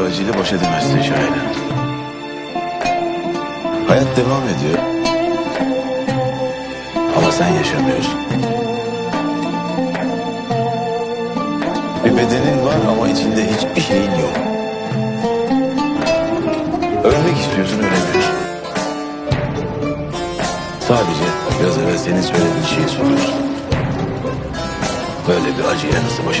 bir acıyla baş edemezsin Şahin'e. Hayat devam ediyor. Ama sen yaşamıyorsun. Bir bedenin var ama içinde hiçbir şeyin yok. Ölmek istiyorsun ölemiyorsun. Sadece biraz evvel senin söylediğin şeyi soruyorsun. Böyle bir acıya nasıl baş